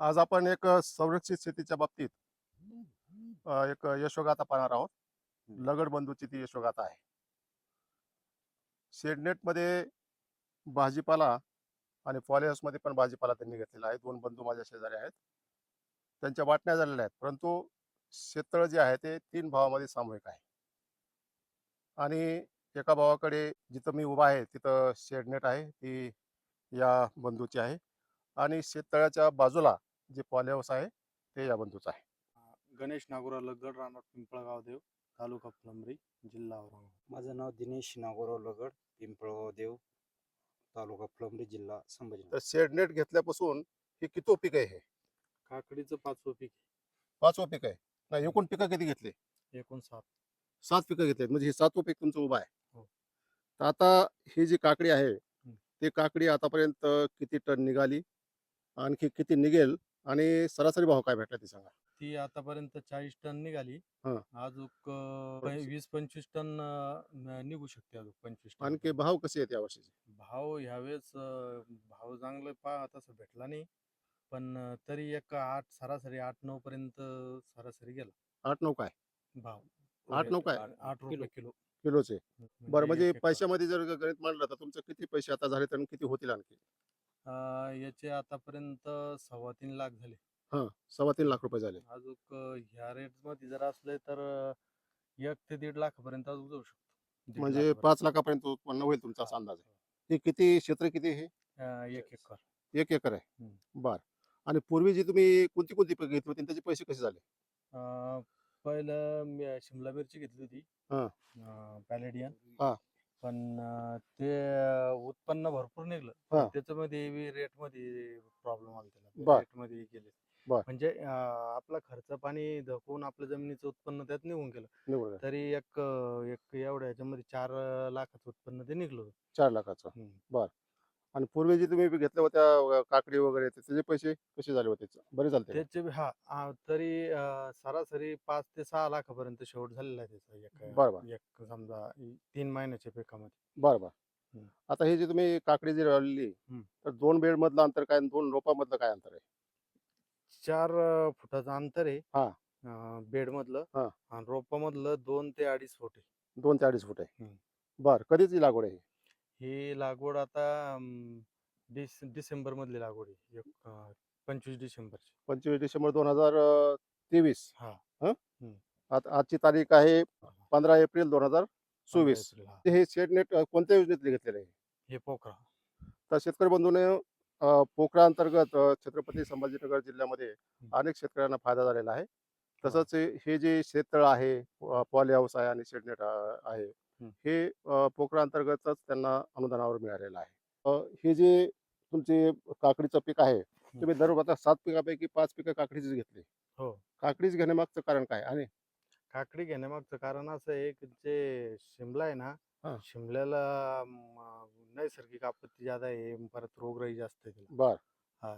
आज आपण एक संरक्षित शेतीच्या बाबतीत एक यशोगाथा पाहणार आहोत. लगड बंधूची ती यशोगाथा आहे. शेडनेटमध्ये भाजीपाला आणि मध्ये पण भाजीपाला त्यांनी घेतलेला आहे. दोन बंधू माझ्या शेजारी आहेत. त्यांच्या वाटण्या झालेल्या आहेत. परंतु शेततळ जे आहे ते तीन भावामध्ये सामूहिक आहे. आणि एका भावाकडे जिथं मी उभा आहे तिथं शेडनेट आहे. ती या बंधूची आहे. आणि शेततळ्याच्या बाजूला जे पॉली हाऊस आहे ते या बंधूचं आहे. गणेश नागोरा लगड राहणार पिंपळगाव देव तालुका फुलंब्री जिल्हा औरंगाबाद. माझं नाव दिनेश नागोराव लगड पिंपळगाव देव तालुका फुलंब्री जिल्हा संभाजी तर शेडनेट घेतल्यापासून हे किती पीक आहे हे? काकडीचं पाचवं पीक पाचवं पीक आहे. नाही एकूण पिकं किती घेतले? एकूण सात. सात पिकं घेतलेत म्हणजे हे सातवं पीक तुमचं उभं आहे. हो. तर आता ही जी काकडी आहे ती काकडी आतापर्यंत किती टन निघाली? आणखी किती निघेल? आणि सरासरी भाव काय भेटला ते सांगा. ती आतापर्यंत चाळीस टन निघाली. हं. अजून प- वीस पंचवीस टन अं, निघू शकते अजून पंचवीस टन. आणखी भाव कसे आहेत यावर्षीचे? भाव ह्यावेळेस अं, भाव चांगलं पा तसं भेटला नाही. पण अं, तरी एक आठ सरासरी आठ नऊ पर्यंत सरासरी गेला. आठ नऊ काय? भाव. आठ नऊ काय? आठ रुपये किलो. किलोचे. बरं म्हणजे एक एकर. पैशामध्ये जर गणित मांडलं तर तुमचे किती पैसे आता झाले तर किती होतील आणखी? अं, याचे आतापर्यंत सव्वा तीन लाख झाले. हा सव्वा तीन लाख रुपये झाले. अजून ह्या रेटमध्ये जर असले तर अं, एक ते दीड लाखापर्यंत अजून जाऊ शकतो. दीड म्हणजे लाखापर्यंत. पाच लाखापर्यंत उत्पन्न होईल तुमचा असा अंदाज. आहे हे किती क्षेत्र किती हे? अं, एक एकर. एक एकर आहे. हम्म. बर. आणि पूर्वी जी तुम्ही कोणती कोणती पिकं घेतली होती आणि त्याचे पैसे कसे झाले? अं, पहिलं मी शिमला मिरची घेतली होती. हा. पॅलेडियन. हा. पण अं, ते उत्पन्न भरपूर निघलं हा. पण त्याच्यामध्ये रेटमध्ये प्रॉब्लेम आला बर. त्याला रेटमध्ये गेले बर. म्हणजे अं, आपला खर्च पाणी धकवून आपल्या जमिनीचं उत्पन्न त्यात निघून गेलं निवड आहे. तरी एक अं, एक एवढ्या ह्याच्यामध्ये चार अं, लाखाचं उत्पन्न ते निघलं होतं. चार लाखाचं हम्म. आणि पूर्वी जी तुम्ही घेतल्या होत्या काकडी वगैरे ते- त्याचे पैसे कसे झाले होते बरे झाले त्याचे हा तरी सरासरी पाच ते सहा लाखापर्यंत शेवट झालेला आहे त्याचा एक बरोबर. एक समजा तीन महिन्याच्या पिकामध्ये बरं बरं हम्म. आता हे जे तुम्ही काकडी जी लावलेली. तर दोन बेड मधलं अंतर काय आणि दोन रोपामधलं काय अंतर आहे चार फुटाचं अंतर आहे हा. बेड मधलं हा. आणि रोपामधलं दोन ते अडीच फूट आहे दोन ते अडीच फूट आहे. बर कधीची लागवड आहे ही? लागवड आता डिस डिसेंबर मधली लागवड आहे एक अं, पंचवीस डिसेंबरची पंचवीस डिसेंबर दोन हजार तेवीस हा. हं? हम्म. आजची तारीख आहे पंधरा एप्रिल दोन हजार चोवीस एप्रिल, हा. हे शेडनेट अं, कोणत्या योजनेतले घेतलेले आहे हे पोखरा तर शेतकरी बंधूने अं, पोखरा अंतर्गत अं, छत्रपती संभाजीनगर जिल्ह्यामध्ये अनेक शेतकऱ्यांना फायदा झालेला आहे तसंच हे- हे जे शेततळ आहे पॉली हाऊस आहे आणि शेडनेट आहे हं. अंतर्गतच त्यांना अनुदानावर मिळालेलं आहे हे जे तुमचे काकडीचं पीक आहे तुम्ही दर आता सात पिकापैकी पाच पिकं काकडीचीच घेतली हो. काकडीच घेण्यामागचं कारण काय आणि काकडी घेण्यामागचं कारण असं आहे की जे शिमला आहे. ना शिमल्याला नैसर्गिक आपत्ती ज्यादा आहे परत रोगराई जास्त आहे त्याला बर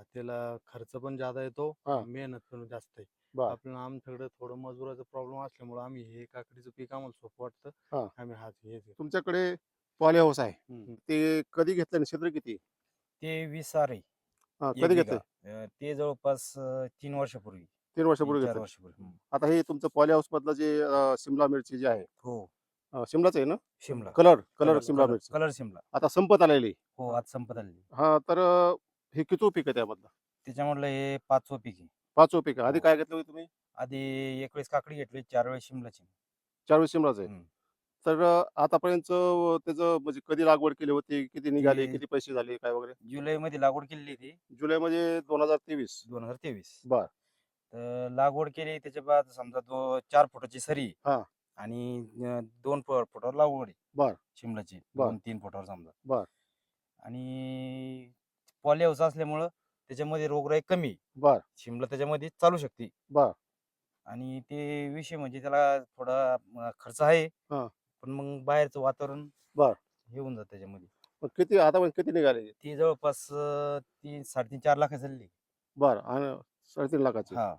त्याला खर्च पण ज्यादा येतो. मेहनत पण जास्त आहे बर. आपलं आमच्याकडे थोडं मजुराचा प्रॉब्लेम असल्यामुळे आम्ही हे काकडीचं पीक आम्हाला सोपं हा. वाटतं आम्ही हाच हेच घेतो. तुमच्याकडे पॉली हाऊस आहे. हम्म. ते कधी घेतलं आणि क्षेत्र किती? ते वीस आरे हा, एक कधी. घेतलं? ते जवळपास अं, तीन वर्षापूर्वी. तीन वर्षापूर्वी तीन चार घेतलं. वर्षापूर्वी. हम्म. आता हे तुमचं पॉली हाऊस मधलं जे अं, शिमला मिरची जी आहे. हो. अं, शिमलाच आहे ना? शिमला. कलर कलर शिमला मिरची. कलर शिमला. आता संपत आलेली. हो आज संपत आलेली. हा तर अं, हे किती पीक आहे त्यामधलं? त्याच्यामधलं हे पाचवं पीक आहे. पाचवं पीक आधी हो. काय घेतलं होतं तुम्ही? आधी एक वेळेस काकडी घेतली चार वेळेस शिमलाची चार वेळेस शिमलाच आहे. हम्म. तर आतापर्यंत त्याचं म्हणजे कधी लागवड केली होती? किती निघाली? ते- किती पैसे झाले? काय वगैरे? जुलै मध्ये लागवड केलेली ती जुलै मध्ये दोन हजार तेवीस. दोन हजार तेवीस. बर. तर लागवड केली त्याच्या बाद समजा दो चार फुटाची सरी हा. आणि अं, दोन फु- फुटावर लागवड आहे. बर. शिमलाची बर. दोन तीन फुटावर समजा. बर. आणि पॉली हाऊस असल्यामुळं त्याच्यामध्ये रोगराई कमी. बर. शिमला त्याच्यामध्ये चालू शकते. बर. आणि ते विषय म्हणजे त्याला थोडा अं, खर्च आहे. हा. पण मग बाहेरचं वातावरण बर. हे होऊन जातं त्याच्यामध्ये. मग किती आता पण किती निघाले? ती जवळपास अं, तीन साडेतीन चार लाख झाली. बर आणि साडेतीन लाखाची. हा.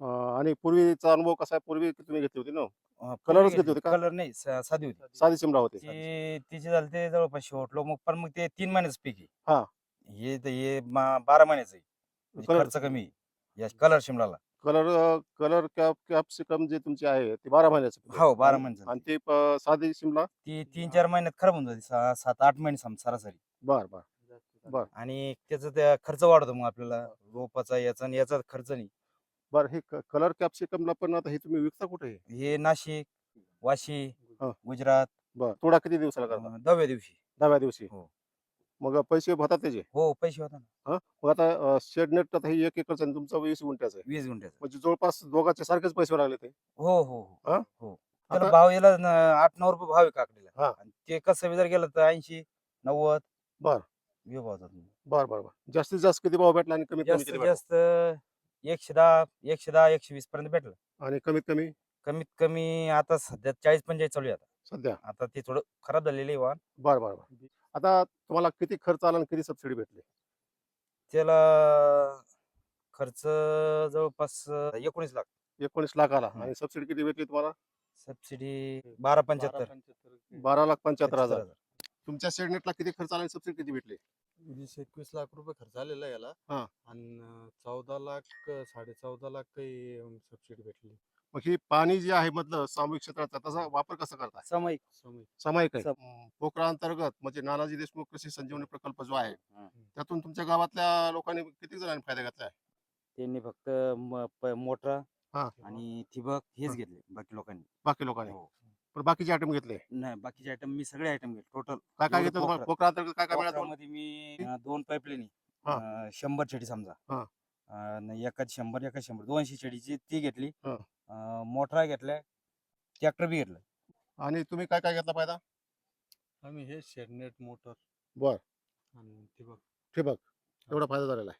अं, आणि पूर्वीचा अनुभव कसा आहे? पूर्वी तुम्ही घेतली होती ना? कलरच पूर्वी घेतली होती का? कलर नाही सा- साधी होती. साधी शिमला होती. ती तिचे झाले ते जवळपास शेवटलो मग पण मग ते तीन महिन्याचं पीक हा. आहे हे तर हे मा- बारा महिन्याचं आहे म्हणजे कलर खर्च कमी आहे. या कलर शिमलाला कलर कलर कॅप कॅप्सिकम जे तुमचे आहे ते बारा महिन्याचे पीक आहे. हो, बारा आणि- महिन्याचं. आणि ते प- साधी शिमला ती तीन चार महिन्यात खराब होऊन जाते सहा सात आठ महिने सम- सरासरी बर बर बर. आणि त्याचा त्या खर्च वाढतो मग आपल्याला रोपाचा याचा आणि याचा खर्च नाही बर हे कलर कॅप्सिकमला पण आता हे तुम्ही विकता कुठे हे? हे नाशिक वाशी हा. गुजरात बर तोडा किती दिवसाला करता अं, दहाव्या दिवशी दहाव्या दिवशी हो. मग पैसे होतात त्याचे? हो पैसे होता ना. मग आता शेड नेट आता हे एक एकरचं आणि तुमचं वीस गुंठ्याचं आहे. वीस गुंठ्याचा म्हणजे जवळपास दोघांचे सारखेच पैसे लागले ते. हो हो हो. हा? हो. त्याला आता भाव याला न- आठ नऊ रुपये भाव आहे काकडीला. आणि ते कसं बी जर गेलं तर ऐंशी नव्वद. बर. हे भाव. बर बर बर. जास्तीत जास्त किती भाव भेटला आणि कमीत कमी जास्तीत किती भेटला? जास्त एकशे दहा एकशे दहा एकशे वीस पर्यंत भेटलं. आणि कमीत कमी? कमीत कमी आता सध्या चाळीस पंचेचाळीस चालू आहे आता. सध्या? आता ते थोडं खराब झालेलं आहे वाहन. बर बर बर. आता तुम्हाला किती खर्च आला आणि किती सबसिडी भेटली? त्याला खर्च जवळपास एकोणीस लाख. एकोणीस लाख आला. आणि सबसिडी किती भेटली तुम्हाला? सबसिडी बारा पंच्याहत्तर. बारा लाख पंच्याहत्तर हजार. हजार. तुमच्या शेड नेटला किती खर्च आला आणि सबसिडी किती भेटली? वीस एकवीस लाख रुपये खर्च आलेला आहे याला. हा. आणि चौदा लाख साडे चौदा लाख काही सबसिडी भेटली. मग ही पाणी जे आहे मधलं सामूहिक क्षेत्राचा त्याचा वापर कसा करताय? सामायिक सामायिक आहे. सम- अंतर्गत म्हणजे नानाजी देशमुख कृषी संजीवनी प्रकल्प जो आहे. त्यातून तुमच्या गावातल्या लोकांनी किती जणांनी फायदा घेतलाय त्यांनी फक्त म- प- मोटरा हा. आणि ठिबक हेच हा. घेतले बाकी लोकांनी. बाकी लोकांनी. हो. पण बाकीचे आयटम घेतले? नाही बाकीचे आयटम मी सगळे आयटम घेतले टोटल काय काय एवढं घेतलं तुम्हाला? अंतर्गत काय काय मिळालं मध्ये मी अं, दोन पाईपलाईन हा. शंभर छडी समजा. हा. अं, एकाच शंभर एकाच शंभर. दोनशे छडीची ती घेतली. हा. मोटरा घेतल्या ट्रॅक्टर बी घेतलं. आणि तुम्ही काय काय घेतला फायदा? आम्ही हे शेडनेट मोटर. बर. आणि ठिबक. ठिबक. एवढा फायदा झालेला आहे.